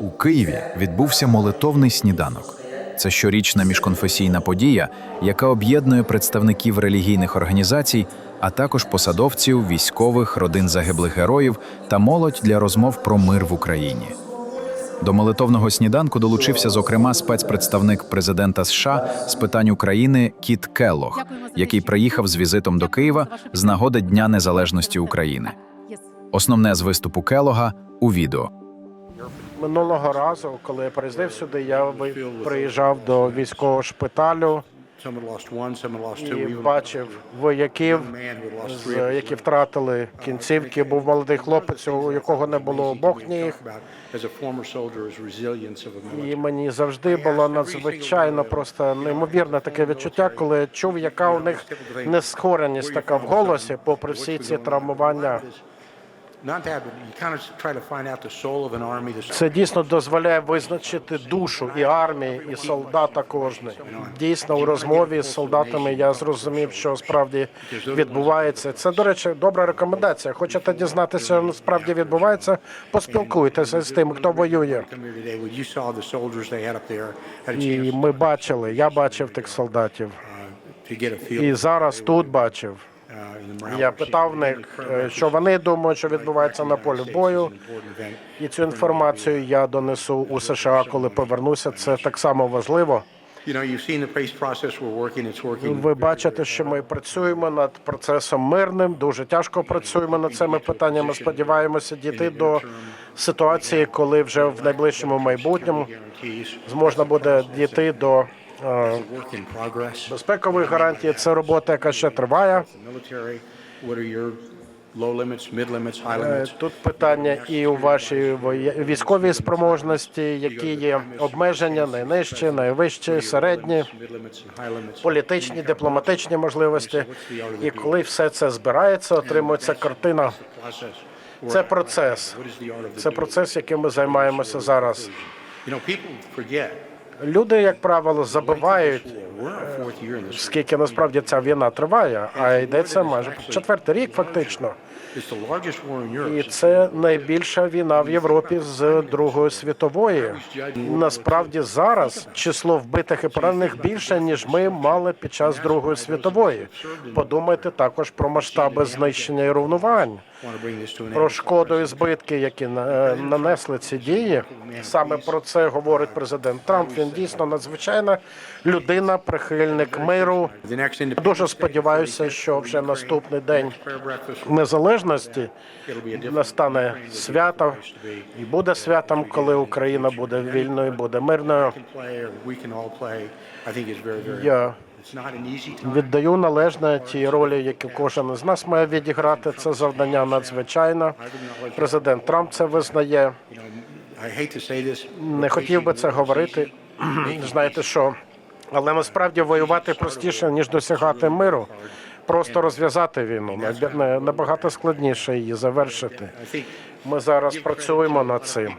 У Києві відбувся молитовний сніданок. Це щорічна міжконфесійна подія, яка об'єднує представників релігійних організацій, а також посадовців, військових, родин загиблих героїв та молодь для розмов про мир в Україні. До молитовного сніданку долучився, зокрема, спецпредставник президента США з питань України Кіт Келлог, який приїхав з візитом до Києва з нагоди Дня Незалежності України. Основне з виступу Келлога у відео. Минулого разу, коли я приїздив сюди, я ви- приїжджав до військового шпиталю і бачив вояків, які втратили кінцівки. Був молодий хлопець, у якого не було обох ніг. І мені завжди було надзвичайно просто неймовірне таке відчуття, коли я чув, яка у них несхореність така в голосі, попри всі ці травмування. Це дійсно дозволяє визначити душу і армії, і солдата кожний. Дійсно, у розмові з солдатами я зрозумів, що справді відбувається. Це, до речі, добра рекомендація. Хочете дізнатися, що насправді відбувається? Поспілкуйтеся з тим, хто воює. І ми бачили, я бачив тих солдатів, uh, і зараз тут бачив. Я питав них, е, що вони думають, що відбувається на полі бою. І цю інформацію я донесу у США, коли повернуся. Це так само важливо. Ви бачите, що ми працюємо над процесом мирним. Дуже тяжко працюємо над цими питаннями. Сподіваємося дійти до ситуації, коли вже в найближчому майбутньому зможна буде дійти до е, безпекових гарантій. Це робота, яка ще триває. Е? Тут питання і у вашій військовій спроможності, які є обмеження, найнижчі, найвищі, середні. Політичні, дипломатичні можливості. І коли все це збирається, отримується картина. Це процес. Це процес, яким ми займаємося зараз. Люди, як правило, забувають, скільки насправді ця війна триває, а йдеться майже четвертий рік, фактично. І це найбільша війна в Європі з Другої світової. Насправді зараз число вбитих і поранених більше ніж ми мали під час Другої світової. Подумайте також про масштаби знищення і руйнувань. Про шкоду і збитки, які е, нанесли ці дії. Саме про це говорить президент Трамп. Він дійсно надзвичайна людина, прихильник миру. Дуже сподіваюся, що вже наступний день незалежності настане свято і буде святом, коли Україна буде вільною, буде мирною. Я Віддаю належне тій ролі, яку кожен із нас має відіграти. Це завдання надзвичайно. Президент Трамп це визнає. Не хотів би це говорити. Знаєте що? Але насправді воювати простіше, ніж досягати миру. Просто розв'язати війну набагато складніше її завершити. Ми зараз працюємо над цим.